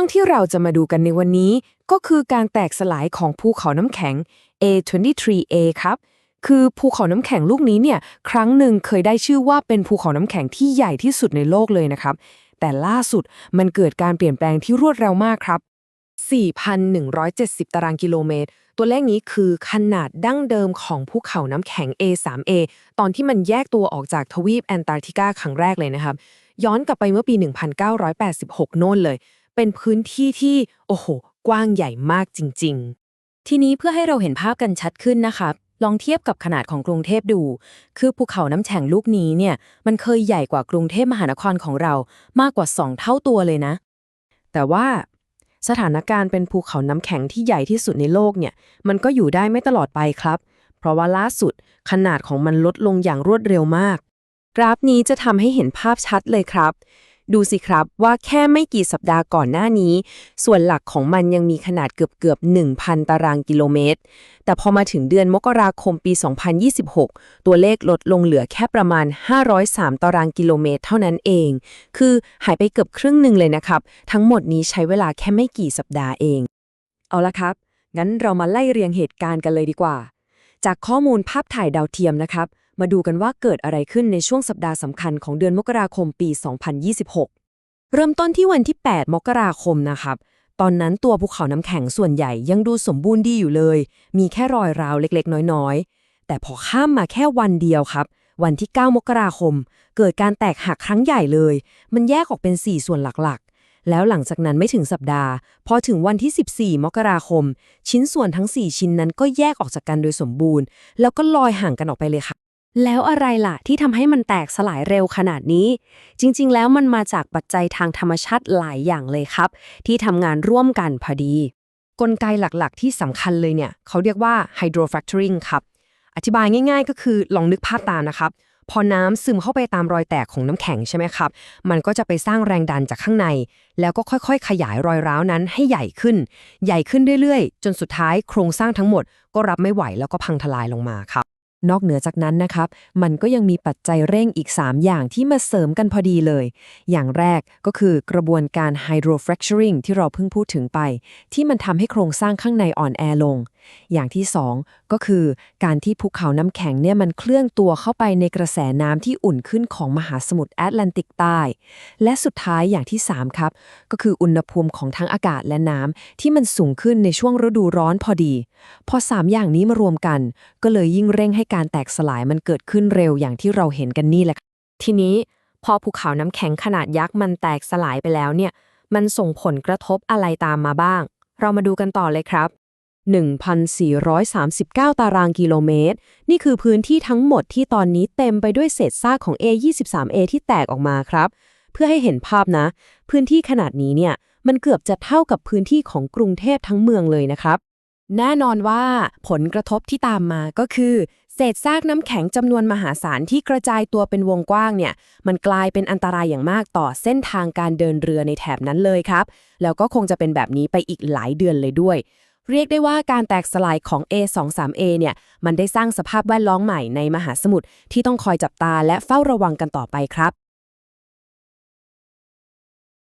รื่องที่เราจะมาดูกันในวันนี้ ก็คือการแตกสลายของภูเขาน้ำแข็ง A23A ครับ คือภูเขาน้ำแข็งลูกนี้เนี่ย ครั้งหนึ่งเคยได้ชื่อว่าเป็นภูเขาน้ำแข็งที่ใหญ่ที่สุดในโลกเลยนะครับ แต่ล่าสุดมันเกิดการเปลี่ยนแปลงที่รวดเร็วมากครับ 4,170 ตารางกิโลเมตร ตัวเลขนี้คือขนาดดั้งเดิมของภูเขาน้ำแข็ง A3A ตอนที่มันแยกตัวออกจากทวีปแอนตาร์กติกาครั้งแรกเลยนะครับ ย้อนกลับไปเมื่อปี 1986 โน่นเลย เป็นพื้นที่ที่ โอ้โห กว้างใหญ่มากจริง ๆ ทีนี้เพื่อให้เราเห็นภาพกันชัดขึ้นนะครับลองเทียบกับขนาดของกรุงเทพดู คือภูเขาน้ำแข็งลูกนี้เนี่ย มันเคยใหญ่กว่ากรุงเทพมหานครของเรามากกว่า 2 เท่าตัวเลยนะ แต่ว่าสถานการณ์เป็นภูเขาน้ำแข็งที่ใหญ่ที่สุดในโลกเนี่ย มันก็อยู่ได้ไม่ตลอดไปครับ เพราะว่าล่าสุดขนาดของมันลดลงอย่างรวดเร็วมาก กราฟนี้จะทำให้เห็นภาพชัดเลยครับ ดูสิครับว่าแค่ไม่กี่สัปดาห์ก่อนหน้านี้ ส่วนหลักของมันยังมีขนาดเกือบเกือบ1,000 ตารางกิโลเมตร แต่พอมาถึงเดือนมกราคมปี 2026 ตัวเลขลดลงเหลือแค่ประมาณ 503 ตารางกิโลเมตร เท่านั้นเอง คือหายไปเกือบครึ่งหนึ่งเลยนะครับ ทั้งหมดนี้ใช้เวลาแค่ไม่กี่สัปดาห์เอง เอาละครับ งั้นเรามาไล่เรียงเหตุการณ์กันเลยดีกว่า จากข้อมูลภาพถ่ายดาวเทียมนะครับ มาดูกันว่าเกิดอะไรขึ้นในช่วงสัปดาห์สำคัญของเดือนมกราคมปี 2026 เริ่มต้นที่วันที่ 8 มกราคมนะครับ ตอนนั้นตัวภูเขาน้ำแข็งส่วนใหญ่ยังดูสมบูรณ์ดีอยู่เลย มีแค่รอยร้าวเล็กๆ น้อยๆ แต่พอข้ามมาแค่วันเดียวครับ วันที่ 9 มกราคม เกิดการแตกหักครั้งใหญ่เลย มันแยกออกเป็น 4 ส่วนหลักๆแล้วหลังจากนั้นไม่ถึงสัปดาห์ พอถึงวันที่ 14 มกราคม ชิ้นส่วนทั้ง 4 ชิ้นนั้นก็แยกออกจากกันโดยสมบูรณ์ แล้วก็ลอยห่างกันออกไปเลยค่ะ แล้วอะไรล่ะที่ทำให้มันแตกสลายเร็วขนาดนี้ จริงๆ แล้วมันมาจากปัจจัยทางธรรมชาติหลายอย่างเลยครับ ที่ทำงานร่วมกันพอดี กลไกหลักๆ ที่สำคัญเลยเนี่ยเขาเรียกว่า hydrofracturing ครับ อธิบายง่าย ๆ ก็คือลองนึกภาพตามนะครับ พอน้ำซึมเข้าไปตามรอยแตกของน้ำแข็งใช่ไหมครับ มันก็จะไปสร้างแรงดันจากข้างใน แล้วก็ค่อยๆ ขยายรอยร้าวนั้นให้ใหญ่ขึ้น ใหญ่ขึ้นเรื่อยๆ จนสุดท้ายโครงสร้างทั้งหมด ก็รับไม่ไหวแล้วก็พังทลายลงมาครับ นอกเหนือจากนั้นนะครับ มันก็ยังมีปัจจัยเร่งอีก 3 อย่างที่มาเสริมกันพอดีเลย อย่างแรกก็คือกระบวนการ hydrofracturing ที่เราเพิ่งพูดถึงไป ที่มันทำให้โครงสร้างข้างในอ่อนแอลง อย่างที่ 2 ก็คือการที่ภูเขาน้ำแข็งเนี่ยมันเคลื่อนตัวเข้าไปในกระแสน้ำที่อุ่นขึ้นของมหาสมุทรแอตแลนติกใต้ และสุดท้ายอย่างที่ 3 ครับ ก็คืออุณหภูมิของทั้งอากาศและน้ำที่มันสูงขึ้นในช่วงฤดูร้อนพอดี พอ 3 อย่างนี้มารวมกัน ก็เลยยิ่งเร่งให้การแตกสลายมันเกิดขึ้นเร็วอย่างที่เราเห็นกันนี่แหละ ทีนี้พอภูเขาน้ำแข็งขนาดยักษ์มันแตกสลายไปแล้วเนี่ย มันส่งผลกระทบอะไรตามมาบ้าง เรามาดูกันต่อเลยครับ 1,439 ตารางกิโลเมตร นี่คือพื้นที่ทั้งหมดที่ตอนนี้เต็มไปด้วยเศษซากของ A23A ที่แตกออกมาครับ เพื่อให้เห็นภาพนะ พื้นที่ขนาดนี้เนี่ย มันเกือบจะเท่ากับพื้นที่ของกรุงเทพทั้งเมืองเลยนะครับ แน่นอนว่าผลกระทบที่ตามมาก็คือ เศษซากน้ำแข็งจำนวนมหาศาลที่กระจายตัวเป็นวงกว้างเนี่ย มันกลายเป็นอันตรายอย่างมากต่อเส้นทางการเดินเรือในแถบนั้นเลยครับ แล้วก็คงจะเป็นแบบนี้ไปอีกหลายเดือนเลยด้วย เรียกได้ว่าการแตกสลายของ A23A เนี่ย มันได้สร้างสภาพแวดล้อมใหม่ในมหาสมุทรที่ต้องคอยจับตาและเฝ้าระวังกันต่อไปครับ